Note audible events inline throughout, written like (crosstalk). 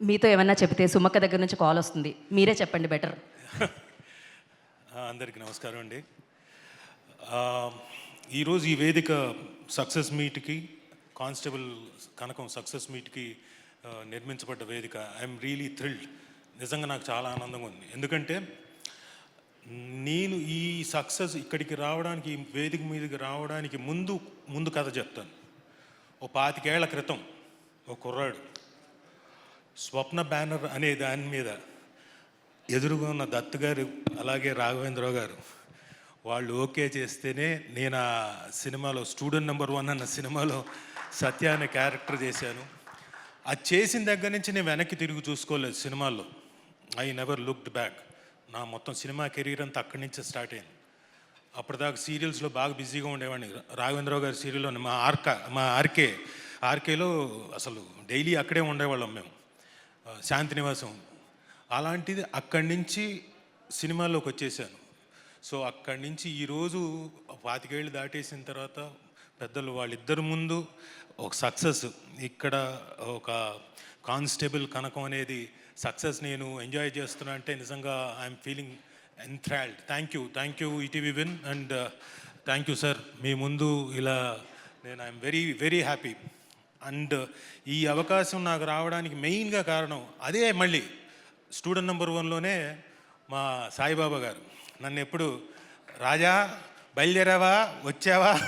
మీతో ఏమన్నా చెప్తే సుమక్క దగ్గర నుంచి కాల్ వస్తుంది. మీరే చెప్పండి బెటర్. అందరికీ నమస్కారం అండి. ఈరోజు ఈ వేదిక సక్సెస్ మీట్కి కానిస్టేబుల్ కనకం సక్సెస్ మీట్కి నిర్మించబడ్డ వేదిక. I'm really thrilled. నిజంగా నాకు చాలా ఆనందంగా ఉంది. ఎందుకంటే నేను ఈ సక్సెస్ ఇక్కడికి రావడానికి ఈ వేదిక మీదకి రావడానికి ముందు ముందు కథ చెప్తాను. ఓ పాతికేళ్ళ క్రితం ఓ కుర్రాడు స్వప్న బ్యానర్ అనే దాని మీద ఎదురుగా ఉన్న దత్ గారు అలాగే రాఘవేంద్రరావు గారు వాళ్ళు ఓకే చేస్తేనే నేను ఆ సినిమాలో స్టూడెంట్ నెంబర్ వన్ అన్న సినిమాలో సత్య అనే క్యారెక్టర్ చేశాను. అది చేసిన దగ్గర నుంచి నేను వెనక్కి తిరిగి చూసుకోలేదు సినిమాల్లో. I never looked back. నా మొత్తం సినిమా కెరీర్ అంతా అక్కడి నుంచే స్టార్ట్ అయింది. అప్పటిదాకా సీరియల్స్లో బాగా బిజీగా ఉండేవాడిని. రాఘవేంద్రరావు గారి సీరియల్లో మా ఆర్క మా ఆర్కే ఆర్కేలో అసలు డైలీ అక్కడే ఉండేవాళ్ళం మేము. శాంతినివాసం శాంతి నివాసం అలాంటిది అక్కడి నుంచి సినిమాల్లోకి వచ్చేసాను. సో అక్కడి నుంచి ఈరోజు పాతికేళ్ళు దాటేసిన తర్వాత పెద్దలు వాళ్ళిద్దరు ముందు ఒక సక్సెస్. ఇక్కడ ఒక కానిస్టేబుల్ కనకం అనేది సక్సెస్ నేను ఎంజాయ్ చేస్తున్నా అంటే నిజంగా I'm feeling enthralled. Thank you. Thank you ETV win and thank you sir. మీ ముందు ఇలా నేను I'm very very happy. And ఈ అవకాశం నాకు రావడానికి మెయిన్గా కారణం అదే మళ్ళీ స్టూడెంట్ నెంబర్ వన్లోనే మా సాయిబాబా గారు. నన్ను ఎప్పుడు రాజా బయలుదేరావా? వచ్చావా?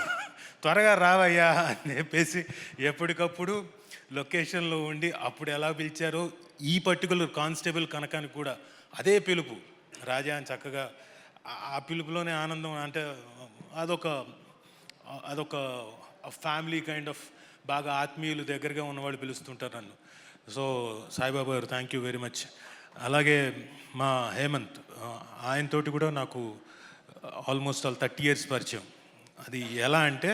త్వరగా రావయ్యా అని చెప్పేసి ఎప్పటికప్పుడు లొకేషన్లో ఉండి అప్పుడు ఎలా పిలిచారో ఈ పర్టికులర్ కానిస్టేబుల్ కనకానికి కూడా అదే పిలుపు. రాజా అని చక్కగా ఆ- పిలుపులోనే ఆనందం అంటే అదొక అదొక ఫ్యామిలీ కైండ్ ఆఫ్ బాగా ఆత్మీయులు దగ్గరగా ఉన్నవాళ్ళు పిలుస్తుంటారు నన్ను. సో సాయిబాబా గారు థ్యాంక్ యూ వెరీ మచ్ అలాగే మా హేమంత్ ఆయనతోటి కూడా నాకు ఆల్మోస్ట్ ఆల్ థర్టీ ఇయర్స్ పరిచయం. అది ఎలా అంటే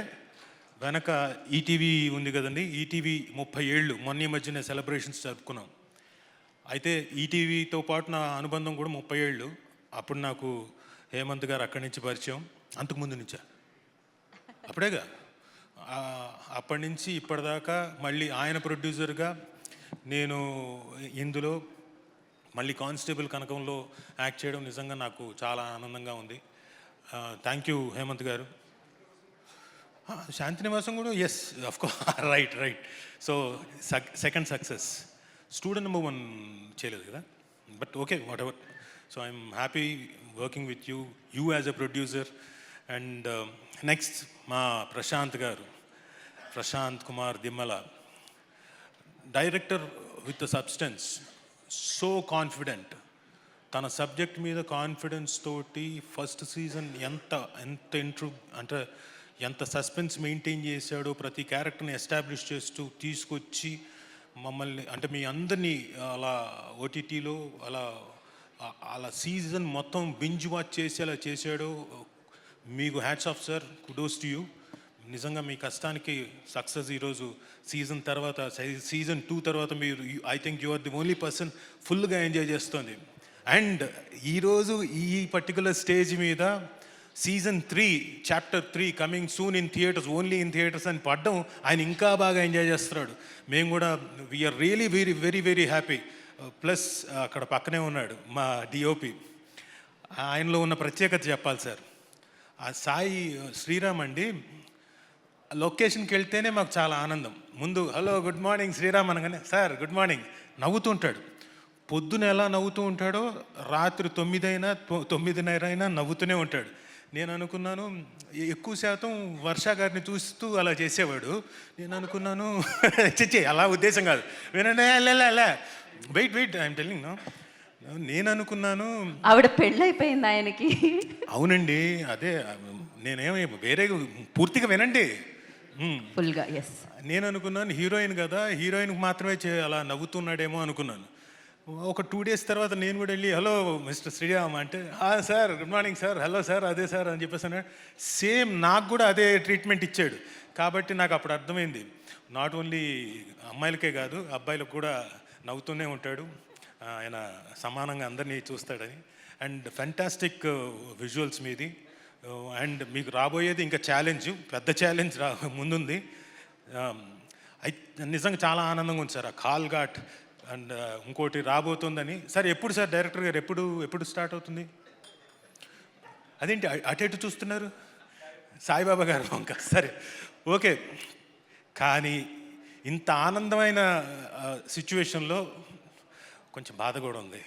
వెనక ఈటీవీ ఉంది కదండి ఈటీవీ ముప్పై ఏళ్ళు మొన్న ఈ మధ్యనే సెలబ్రేషన్స్ జరుపుకున్నాం. అయితే ఈటీవీతో పాటు నా అనుబంధం కూడా ముప్పై ఏళ్ళు. అప్పుడు నాకు హేమంత్ గారు అక్కడి నుంచి పరిచయం అంతకుముందు నుంచా? అప్పుడేగా? అప్పటి నుంచి ఇప్పటిదాకా మళ్ళీ ఆయన ప్రొడ్యూసర్గా నేను ఇందులో మళ్ళీ కానిస్టేబుల్ కనకంలో యాక్ట్ చేయడం నిజంగా నాకు చాలా ఆనందంగా ఉంది. థ్యాంక్ యూ హేమంత్ గారు. శాంతినివాసం కూడా yes of course right right so second success student number one చేయలేదు కదా? But okay whatever so I'm happy working with you you as a producer and um, next మా ప్రశాంత్ గారు Prashanth Kumar Dimmala. Director with substance so confident తన subject మీద confidence తోటి first season ఎంత ఎంత ఇంట్రూ అంటే ఎంత సస్పెన్స్ మెయింటైన్ చేశాడో ప్రతి క్యారెక్టర్ని ఎస్టాబ్లిష్ చేస్తూ తీసుకొచ్చి మమ్మల్ని అంటే మీ అందరినీ అలా ఓటీటీలో అలా అలా సీజన్ మొత్తం బింజ్ వాచ్ చేసేలా చేశాడో మీకు hats off sir kudos to you నిజంగా మీ కష్టానికి సక్సెస్ ఈరోజు. సీజన్ తర్వాత సీజన్ టూ తర్వాత మీరు I think you are the only person ఫుల్గా ఎంజాయ్ చేస్తుంది. అండ్ ఈరోజు ఈ పర్టికులర్ స్టేజ్ మీద season three chapter three coming soon in theatres only in theatres అని పడ్డం ఆయన ఇంకా బాగా ఎంజాయ్ చేస్తున్నాడు. మేము కూడా we're really very very very happy plus అక్కడ పక్కనే ఉన్నాడు మా డిఓపి ఆయనలో ఉన్న ప్రత్యేకత చెప్పాలి సార్ ఆ సాయి శ్రీరామ్ అండి లొకేషన్కి వెళ్తేనే మాకు చాలా ఆనందం. ముందు హలో గుడ్ మార్నింగ్ శ్రీరామ్ అనగానే సార్ గుడ్ మార్నింగ్ నవ్వుతుంటాడు పొద్దున ఎలా నవ్వుతూ ఉంటాడో రాత్రి తొమ్మిదైనా తొ- తొమ్మిదిన్నర అయినా నవ్వుతూనే ఉంటాడు. నేను అనుకున్నాను ఎక్కువ శాతం వర్ష గారిని చూస్తూ అలా చేసేవాడు. నేను అనుకున్నాను (laughs) చిచ్చి అలా ఉద్దేశం కాదు. వినండి wait wait I'm telling no. నేను అనుకున్నాను ఆవిడ పెళ్ళైపోయింది ఆయనకి. అవునండి అదే నేనేమి వేరే పూర్తిగా వినండి. ఫుల్గా ఎస్ నేను అనుకున్నాను హీరోయిన్ కదా హీరోయిన్కి మాత్రమే అలా నవ్వుతున్నాడేమో అనుకున్నాను. ఒక టూ డేస్ తర్వాత నేను కూడా వెళ్ళి హలో మిస్టర్ శ్రీరామ్ అంటే "ఆ, sir good morning sir hello sir అదే సార్ అని చెప్పేసి అన్నాడు. సేమ్ నాకు కూడా అదే ట్రీట్మెంట్ ఇచ్చాడు. కాబట్టి నాకు అప్పుడు అర్థమైంది. నాట్ ఓన్లీ అమ్మాయిలకే కాదు అబ్బాయిలకు కూడా నవ్వుతూనే ఉంటాడు. ఆయన సమానంగా అందరినీ చూస్తాడని. అండ్ ఫెంటాస్టిక్ విజువల్స్ మీది. అండ్ మీకు రాబోయేది ఇంకా ఛాలెంజ్ పెద్ద ఛాలెంజ్ రా ముందుంది. నిజంగా చాలా ఆనందంగా ఉంది సార్ ఆ కాల్ ఘాట్ అండ్ ఇంకోటి రాబోతుందని. సార్ ఎప్పుడు సార్ డైరెక్టర్ గారు ఎప్పుడు ఎప్పుడు స్టార్ట్ అవుతుంది? అదేంటి అటు ఇటు చూస్తున్నారు? సాయిబాబా గారు వంక. సరే ఓకే. కానీ ఇంత ఆనందమైన సిచ్యువేషన్లో కొంచెం బాధ కూడా ఉంది.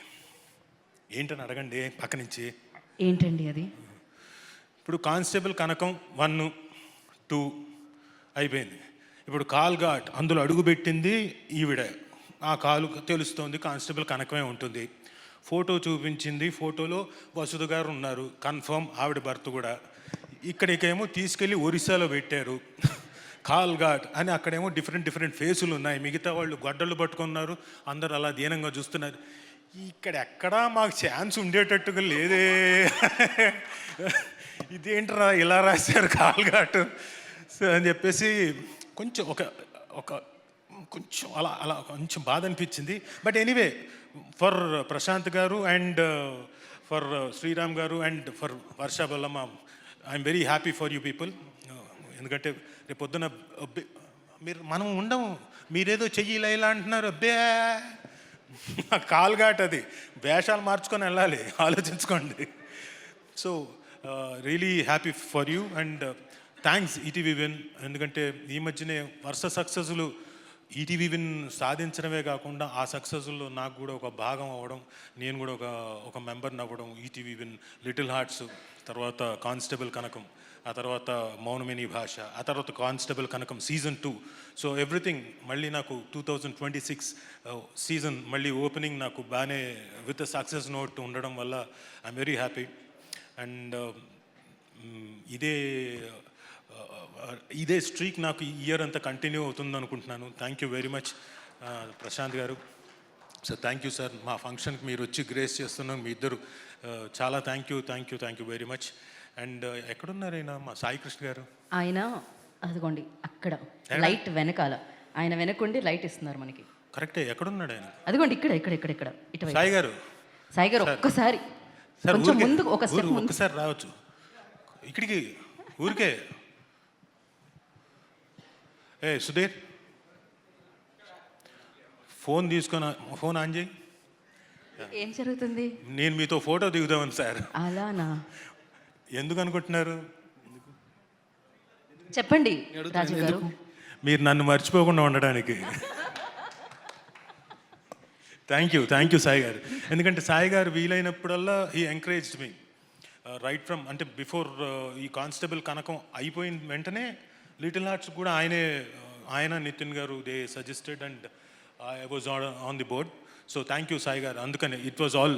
ఏంటని అడగండి పక్క నుంచి ఏంటండి అది? ఇప్పుడు కానిస్టేబుల్ కనకం వన్ టూ అయిపోయింది. ఇప్పుడు కాల్ ఘాట్ అందులో అడుగుపెట్టింది ఈవిడ. ఆ కాలు తెలుస్తోంది కానిస్టేబుల్ కనకమే ఉంటుంది. ఫోటో చూపించింది ఫోటోలో వసుధ గారు ఉన్నారు. కన్ఫర్మ్ ఆవిడ భర్త కూడా. ఇక్కడికేమో తీసుకెళ్ళి ఒరిస్సాలో పెట్టారు. కాల్ ఘాట్ అని అక్కడేమో డిఫరెంట్ డిఫరెంట్ ఫేసులు ఉన్నాయి. మిగతా వాళ్ళు గొడ్డలు పట్టుకున్నారు. అందరు అలా దీనంగా చూస్తున్నారు. ఇక్కడ ఎక్కడా మాకు ఛాన్స్ ఉండేటట్టుగా లేదే. ఇదేంట్రా ఇలా రాశారు కాల్ఘాట్ సో అని చెప్పేసి కొంచెం ఒక ఒక కొంచెం అలా అలా కొంచెం బాధ అనిపించింది. బట్ ఎనీవే ఫర్ ప్రశాంత్ గారు అండ్ ఫర్ శ్రీరామ్ గారు and for Varsha Bollamma I'm very happy for you people. ఎందుకంటే రేపు పొద్దున మీరు మనం ఉండము మీరేదో చెయ్యి ఇలా ఇలా అంటున్నారు అబ్బే. కాల్గాట్ అది. వేషాలు మార్చుకొని వెళ్ళాలి ఆలోచించుకోండి. So really happy for you and thanks ETV Win ఎందుకంటే ఈ మధ్యనే వరుస సక్సెస్లు ఈటీవీ విన్ సాధించడమే కాకుండా ఆ సక్సెస్లో నాకు కూడా ఒక భాగం అవ్వడం నేను కూడా ఒక ఒక మెంబర్ని అవ్వడం ఈటీవీ విన్ లిటిల్ హార్ట్స్ తర్వాత కానిస్టేబుల్ కనకం ఆ తర్వాత మౌనమిని భాష ఆ తర్వాత constable Kanakam season two. So everything మళ్ళీ నాకు two thousand twenty six season మళ్ళీ ఓపెనింగ్ నాకు బాగానే విత్ సక్సెస్ నోట్ ఉండడం వల్ల ఐఎమ్ వెరీ హ్యాపీ. అండ్ ఇదే ఇదే స్ట్రీక్ నాకు ఈ ఇయర్ అంతా కంటిన్యూ అవుతుంది అనుకుంటున్నాను thank you very much Prashanth గారు. సో థ్యాంక్ యూ సార్ మా ఫంక్షన్కి మీరు వచ్చి గ్రేస్ చేస్తున్నాం. మీ ఇద్దరు చాలా thank you thank you thank you very much and ఎక్కడున్నారు ఆయన మా సాయి కృష్ణ గారు. ఆయన అదిగోండి అక్కడ. లైట్ వెనకాల. ఆయన వెనకుండి లైట్ ఇస్తున్నారు మనకి. కరెక్టే ఎక్కడున్నాడు ఆయన? అదిగోండి ఇక్కడ ఇక్కడ ఇక్కడ ఇక్కడ. ఇటువైపు. సాయి గారు. సాయి గారు ఒక్కసారి. సార్ కొంచెం ఊరికే- ముందు ఒక స్టెప్ ఊరు- ముందు. ఒక్కసారి రావచ్చు. ఇక్కడికి ఊరికే. ఏ సుధీర్. ఫోన్ తీసుకొని ఫోన్ ఆన్ చేయి. ఏం జరుగుతుంది? నేను మీతో ఫోటో దిగుదామని సార్. అలానా? ఎందుకు అనుకుంటున్నారు? చెప్పండి రాజు గారు. మీరు నన్ను మర్చిపోకుండా ఉండడానికి. Thank you thank you Sai గారు. ఎందుకంటే సాయి గారు వీలైనప్పుడల్లా ఈ ఎంకరేజ్ మీ రైట్ ఫ్రమ్ అంటే బిఫోర్ ఈ కానిస్టేబుల్ కనకం అయిపోయిన వెంటనే లిటిల్ హార్ట్స్ కూడా ఆయనే ఆయన నితిన్ గారు they suggested and I was on the board so thank you Sai గారు. అందుకని it was all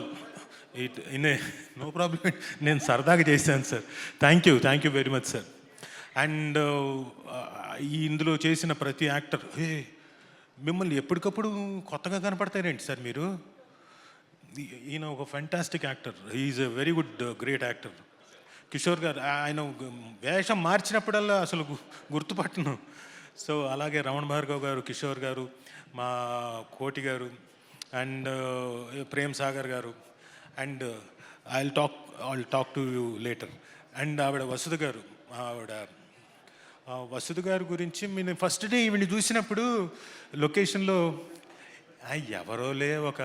it in a no problem నేను సరదాగా చేశాను sir thank you thank you very much sir and ఈ ఇందులో చేసిన ప్రతి యాక్టర్ ఏ మిమ్మల్ని ఎప్పటికప్పుడు కొత్తగా కనపడతారేంటి సార్ మీరు? ఈ- ఈయన ఒక fantastic actor is a very good great actor Kishore గారు ఆయన వేషం మార్చినప్పుడల్లా అసలు గుర్తుపట్టను. సో అలాగే రమణ భార్గవ్ గారు కిషోర్ గారు మా కోటి గారు అండ్ ప్రేమ్ సాగర్ గారు and I talk I'll talk to you later and ఆవిడ వసుధ గారు ఆవిడ ఆ వసుధ గారి గురించి నేను ఫస్ట్ డే ఈవిని చూసినప్పుడు లొకేషన్లో "ఆ, ఎవరోలే ఒక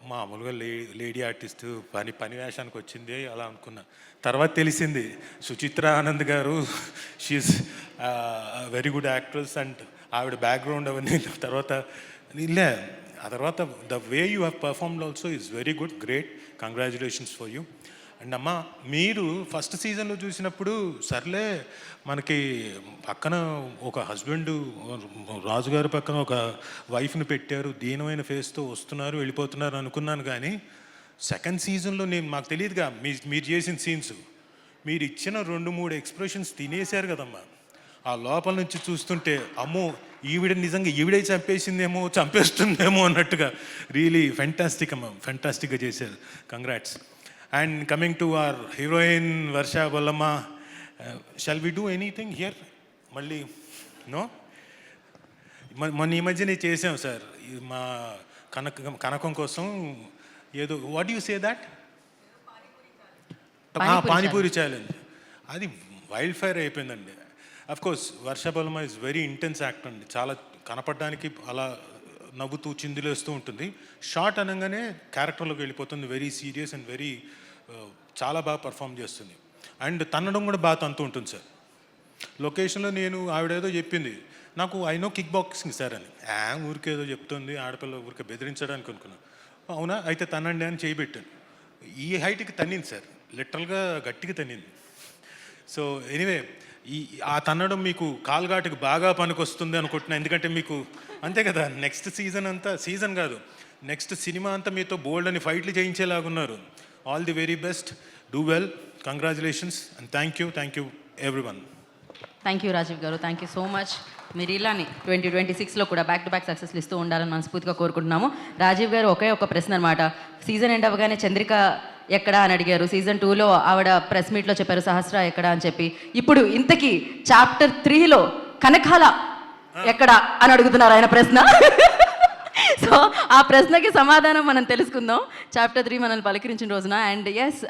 మామూలుగా లే లేడీ ఆర్టిస్ట్ పని పని వేషానికి వచ్చింది అలా అనుకున్నా. తర్వాత తెలిసింది సుచిత్ర ఆనంద్ గారు she's very good actress and ఆవిడ బ్యాక్గ్రౌండ్ అవన్నీ (laughs) తర్వాత ఇల్లే. ఆ తర్వాత the way you have performed also is very good great congratulations for you and అమ్మ మీరు ఫస్ట్ సీజన్లో చూసినప్పుడు సర్లే మనకి పక్కన ఒక హస్బెండ్ రాజుగారి పక్కన ఒక వైఫ్ని పెట్టారు దీనమైన ఫేస్తో వస్తున్నారు వెళ్ళిపోతున్నారు అనుకున్నాను కానీ సెకండ్ సీజన్లో నేను మాకు తెలియదుగా మీ మీరు చేసిన సీన్స్. మీరు ఇచ్చిన రెండు మూడు ఎక్స్ప్రెషన్స్ తినేశారు కదమ్మా. ఆ లోపల నుంచి చూస్తుంటే అమ్మో ఈవిడ నిజంగా ఈవిడే చంపేసిందేమో చంపేస్తుందేమో అన్నట్టుగా రియలీ ఫెంటాస్టిక్ అమ్మ ఫెంటాస్టిక్గా చేశారు. Congrats and coming to our heroine Varsha Bollamma shall we do anything here మళ్ళీ నో మొన్న ఈ మధ్యనే చేసాం సార్ మా కనక కనకం కోసం ఏదో what you say that panipuri challenge అది వైల్డ్ ఫైర్ అయిపోయిందండి. Of course Varsha Bollamma is very intense act అండి. చాలా కనపడడానికి అలా నవ్వుతూ చిందులేస్తూ ఉంటుంది. షార్ట్ అనగానే క్యారెక్టర్లోకి వెళ్ళిపోతుంది. వెరీ సీరియస్ అండ్ వెరీ చాలా బాగా పర్ఫామ్ చేస్తుంది. అండ్ తన్నడం కూడా బాగా తంతు ఉంటుంది సార్. లొకేషన్లో నేను ఆవిడేదో చెప్పింది. నాకు I know kick boxing sir అని. ఆ ఊరికేదో చెప్తుంది. ఆడపిల్ల ఊరికే బెదిరించడానికి అనుకున్నాను. అవునా? అయితే తనండి అని చేయబెట్టాను. ఈ హైట్కి తన్నింది సార్. లిటరల్గా గట్టిగా తన్నింది. సో ఎనీవే ఈ ఆ తన్నడం మీకు కాల్ఘాటుకి బాగా పనికొస్తుంది అనుకుంటున్నా. ఎందుకంటే మీకు అంతే కదా నెక్స్ట్ సీజన్ అంతా సీజన్ కాదు. నెక్స్ట్ సినిమా అంతా మీతో బోల్డ్ అని ఫైట్లు చేయించేలాగున్నారు. All the very best do well congratulations and thank you thank you everyone thank you Rajeev గారు. థ్యాంక్ యూ సో మచ్ మీరు ఇలానే ట్వంటీ ట్వంటీ సిక్స్లో కూడా బ్యాక్ టు బ్యాక్ సక్సెస్లు ఇస్తూ ఉండాలని మనస్ఫూర్తిగా కోరుకుంటున్నాము. రాజీవ్ గారు ఒకే ఒక ప్రశ్న అనమాట సీజన్ ఎండ్ అవ్వగానే చంద్రిక ఎక్కడ అని అడిగారు. సీజన్ టూలో ఆవిడ ప్రెస్ మీట్లో చెప్పారు సహస్ర ఎక్కడ? అని చెప్పి. ఇప్పుడు ఇంతకీ చాప్టర్ త్రీలో కనకాల ఎక్కడ అని అడుగుతున్నారు ఆయన ప్రశ్న. (laughs) సో ఆ ప్రశ్నకి సమాధానం మనం తెలుసుకుందాం. చాప్టర్ త్రీ మనల్ని పలకరించిన రోజున. And yes